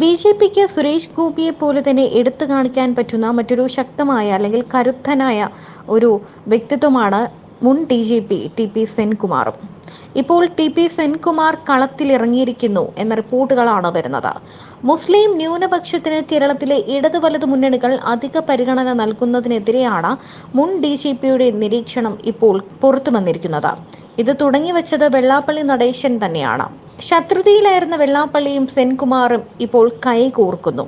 B J പിക്ക് സുരേഷ് ഗോപിയെ പോലെ തന്നെ എടുത്തു കാണിക്കാൻ പറ്റുന്ന മറ്റൊരു ശക്തമായ അല്ലെങ്കിൽ കരുത്തനായ ഒരു വ്യക്തിത്വമാണ് മുൻ D G P T P സെൻകുമാറും ഇപ്പോൾ ടി പി സെൻകുമാർ കളത്തിലിറങ്ങിയിരിക്കുന്നു എന്ന റിപ്പോർട്ടുകളാണ് വരുന്നത്. മുസ്ലിം ന്യൂനപക്ഷത്തിന് കേരളത്തിലെ ഇടതു വലതു മുന്നണികൾ അധിക പരിഗണന നൽകുന്നതിനെതിരെയാണ് മുൻ ഡി ജി പിയുടെ നിരീക്ഷണം ഇപ്പോൾ പുറത്തു വന്നിരിക്കുന്നത് ഇത് തുടങ്ങിവച്ചത് വെള്ളാപ്പള്ളി നടേശൻ തന്നെയാണ്. ശത്രുതയിലായിരുന്ന വെള്ളാപ്പള്ളിയും സെൻകുമാറും ഇപ്പോൾ കൈകോർക്കുന്നു.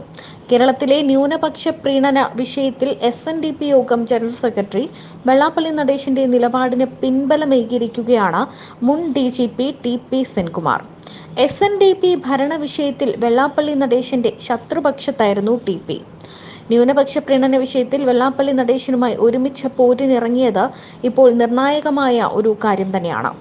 കേരളത്തിലെ ന്യൂനപക്ഷ പ്രീണന വിഷയത്തിൽ എസ് എൻ ഡി പി യോഗം ജനറൽ സെക്രട്ടറി വെള്ളാപ്പള്ളി നടേശന്റെ നിലപാടിന് പിൻബലമേകിയിരിക്കുകയാണ് മുൻ D G P T P Senkumar. S N D P ഭരണ വിഷയത്തിൽ വെള്ളാപ്പള്ളി നടേശന്റെ ശത്രുപക്ഷത്തായിരുന്നു ടി പി. ന്യൂനപക്ഷ പ്രീണന വിഷയത്തിൽ വെള്ളാപ്പള്ളി നടേശനുമായി ഒരുമിച്ച് പോരിനിറങ്ങിയത് ഇപ്പോൾ നിർണായകമായ ഒരു കാര്യം തന്നെയാണ്.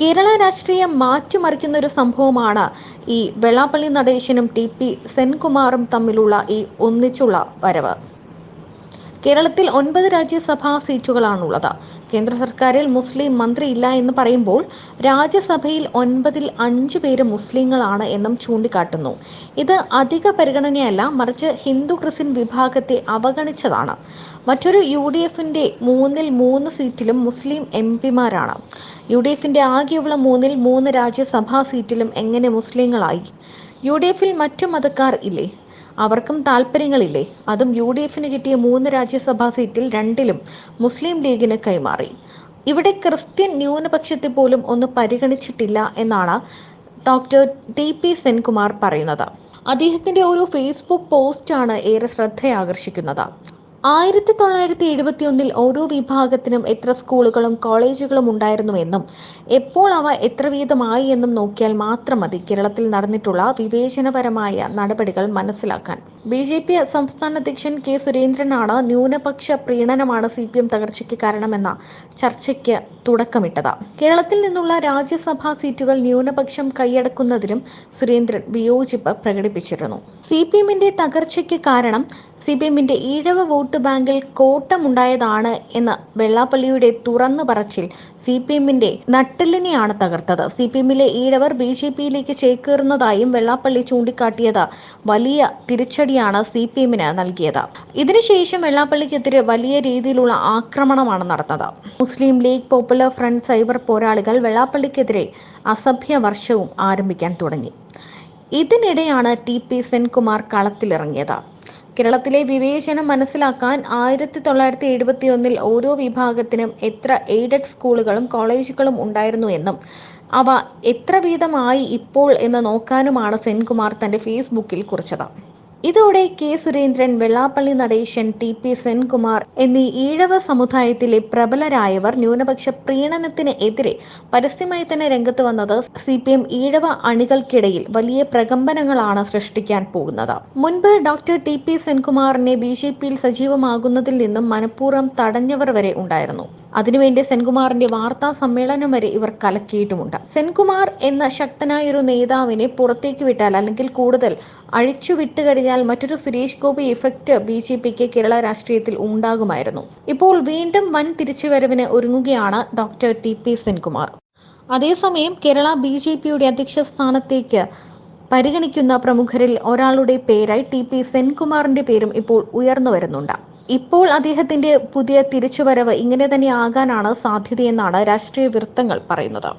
കേരള രാഷ്ട്രീയം മാറ്റിമറിക്കുന്ന ഒരു സംഭവമാണ് ഈ വെള്ളാപ്പള്ളി നടേശനും ടി പി സെൻകുമാറും തമ്മിലുള്ള ഈ ഒന്നിച്ചുള്ള വരവ്. കേരളത്തിൽ ഒൻപത് രാജ്യസഭാ സീറ്റുകളാണുള്ളത്. കേന്ദ്ര സർക്കാരിൽ മുസ്ലിം മന്ത്രി ഇല്ല എന്ന് പറയുമ്പോൾ രാജ്യസഭയിൽ ഒൻപതിൽ അഞ്ച് പേര് മുസ്ലിങ്ങളാണ് എന്നും ചൂണ്ടിക്കാട്ടുന്നു. ഇത് അധിക പരിഗണനയല്ല മറിച്ച് ഹിന്ദു ക്രിസ്ത്യൻ വിഭാഗത്തെ അവഗണിച്ചതാണ്. മറ്റൊരു യു ഡി എഫിന്റെ മൂന്നിൽ മൂന്ന് സീറ്റിലും മുസ്ലിം എം പിമാരാണ്. യു ഡി എഫിന്റെ ആകെയുള്ള മൂന്നിൽ മൂന്ന് രാജ്യസഭാ സീറ്റിലും എങ്ങനെ മുസ്ലിങ്ങളായി? യു ഡി എഫിൽ മറ്റു മതക്കാർ ഇല്ലേ? അവർക്കും താല്പര്യങ്ങളില്ലേ അതും യു ഡി എഫിന് കിട്ടിയ മൂന്ന് രാജ്യസഭാ സീറ്റിൽ രണ്ടിലും മുസ്ലിം ലീഗിന് കൈമാറി. ഇവിടെ ക്രിസ്ത്യൻ ന്യൂനപക്ഷത്തെ പോലും ഒന്ന് പരിഗണിച്ചിട്ടില്ല എന്നാണ് ഡോക്ടർ ടി പി സെൻകുമാർ പറയുന്നത്. അദ്ദേഹത്തിന്റെ ഒരു ഫേസ്ബുക്ക് പോസ്റ്റാണ് ഏറെ ശ്രദ്ധയാകർഷിക്കുന്നത്. ആയിരത്തി തൊള്ളായിരത്തി എഴുപത്തി ഒന്നിൽ ഓരോ വിഭാഗത്തിനും എത്ര സ്കൂളുകളും കോളേജുകളും ഉണ്ടായിരുന്നുവെന്നും എപ്പോൾ അവ എത്ര വീതമായി എന്നും നോക്കിയാൽ മാത്രം മതി കേരളത്തിൽ നടന്നിട്ടുള്ള വിവേചനപരമായ നടപടികൾ മനസ്സിലാക്കാൻ. ബി ജെ പി സംസ്ഥാന അധ്യക്ഷൻ കെ സുരേന്ദ്രനാണ് ന്യൂനപക്ഷ പ്രീണനമാണ് സി പി എം തകർച്ചയ്ക്ക് കാരണമെന്ന ചർച്ചയ്ക്ക് തുടക്കമിട്ടത്. കേരളത്തിൽ നിന്നുള്ള രാജ്യസഭാ സീറ്റുകൾ ന്യൂനപക്ഷം കൈയടക്കുന്നതിലും സുരേന്ദ്രൻ വിയോജിപ്പ് പ്രകടിപ്പിച്ചിരുന്നു. സി പി എമ്മിന്റെ തകർച്ചയ്ക്ക് കാരണം സി പി എമ്മിന്റെ ഈഴവ വോട്ട് ബാങ്കിൽ കോട്ടമുണ്ടായതാണ് എന്ന് വെള്ളാപ്പള്ളിയുടെ തുറന്നു പറച്ചിൽ സി പി എമ്മിന്റെ നട്ടെല്ലിനെയാണ് തകർത്തത്. സി പി എമ്മിലെ ഈഴവർ ബി ജെ പിയിലേക്ക് ചേക്കേറുന്നതായും വെള്ളാപ്പള്ളി ചൂണ്ടിക്കാട്ടിയത് വലിയ തിരിച്ചടിയാണ് സി പി എമ്മിന് നൽകിയത്. ഇതിനുശേഷം വെള്ളാപ്പള്ളിക്കെതിരെ വലിയ രീതിയിലുള്ള ആക്രമണമാണ് നടന്നത്. Muslim League popular front cyber പോരാളികൾ വെള്ളാപ്പള്ളിക്കെതിരെ അസഭ്യ വർഷവും ആരംഭിക്കാൻ തുടങ്ങി. ഇതിനിടെയാണ് ടി പി സെൻകുമാർ കളത്തിലിറങ്ങിയത്. കേരളത്തിലെ വിവേചനം മനസ്സിലാക്കാൻ ആയിരത്തി തൊള്ളായിരത്തി എഴുപത്തി ഒന്നിൽ ഓരോ വിഭാഗത്തിനും എത്ര എയ്ഡഡ് സ്കൂളുകളും കോളേജുകളും ഉണ്ടായിരുന്നു എന്നും അവ എത്ര വീതമായി ഇപ്പോൾ എന്ന് നോക്കാനുമാണ് സെൻകുമാർ തന്റെ ഫേസ്ബുക്കിൽ കുറിച്ചത്. ഇതോടെ K Surendran Vellappally Natesan T P Senkumar എന്നീ ഈഴവ സമുദായത്തിലെ പ്രബലരായവർ ന്യൂനപക്ഷ പ്രീണനത്തിന് എതിരെ പരസ്യമായി തന്നെ രംഗത്ത് വന്നത് സി പി എം ഈഴവ അണികൾക്കിടയിൽ വലിയ പ്രകമ്പനങ്ങളാണ് സൃഷ്ടിക്കാൻ പോകുന്നത്. മുൻപ് ഡോക്ടർ ടി പി സെൻകുമാറിനെ ബി ജെ പിയിൽ സജീവമാകുന്നതിൽ നിന്നും മനഃപൂർവം തടഞ്ഞവർ വരെ ഉണ്ടായിരുന്നു. അതിനുവേണ്ടി സെൻകുമാറിന്റെ വാർത്താ സമ്മേളനം വരെ ഇവർ കലക്കിയിട്ടുമുണ്ട്. സെൻകുമാർ എന്ന ശക്തനായ ഒരു നേതാവിനെ പുറത്തേക്ക് വിട്ടാൽ അല്ലെങ്കിൽ കൂടുതൽ അഴിച്ചു വിട്ടുകഴിഞ്ഞാൽ മറ്റൊരു Suresh Gopi effect B J പിക്ക് കേരള രാഷ്ട്രീയത്തിൽ ഉണ്ടാകുമായിരുന്നു. ഇപ്പോൾ വീണ്ടും വൻ തിരിച്ചുവരവിന് ഒരുങ്ങുകയാണ് ഡോക്ടർ ടി പി സെൻകുമാർ. അതേസമയം കേരള ബി ജെ പിയുടെ അധ്യക്ഷ സ്ഥാനത്തേക്ക് പരിഗണിക്കുന്ന പ്രമുഖരിൽ ഒരാളുടെ പേരായി ടി പി സെൻകുമാറിന്റെ പേരും ഇപ്പോൾ ഉയർന്നു വരുന്നുണ്ട്. ഇപ്പോൾ അദ്ദേഹത്തിന്റെ പുതിയ തിരിച്ചുവരവ് ഇങ്ങനെ തന്നെ ആകാനാണ് സാധ്യതയെന്നാണ് രാഷ്ട്രീയ വൃത്തങ്ങൾ പറയുന്നത്.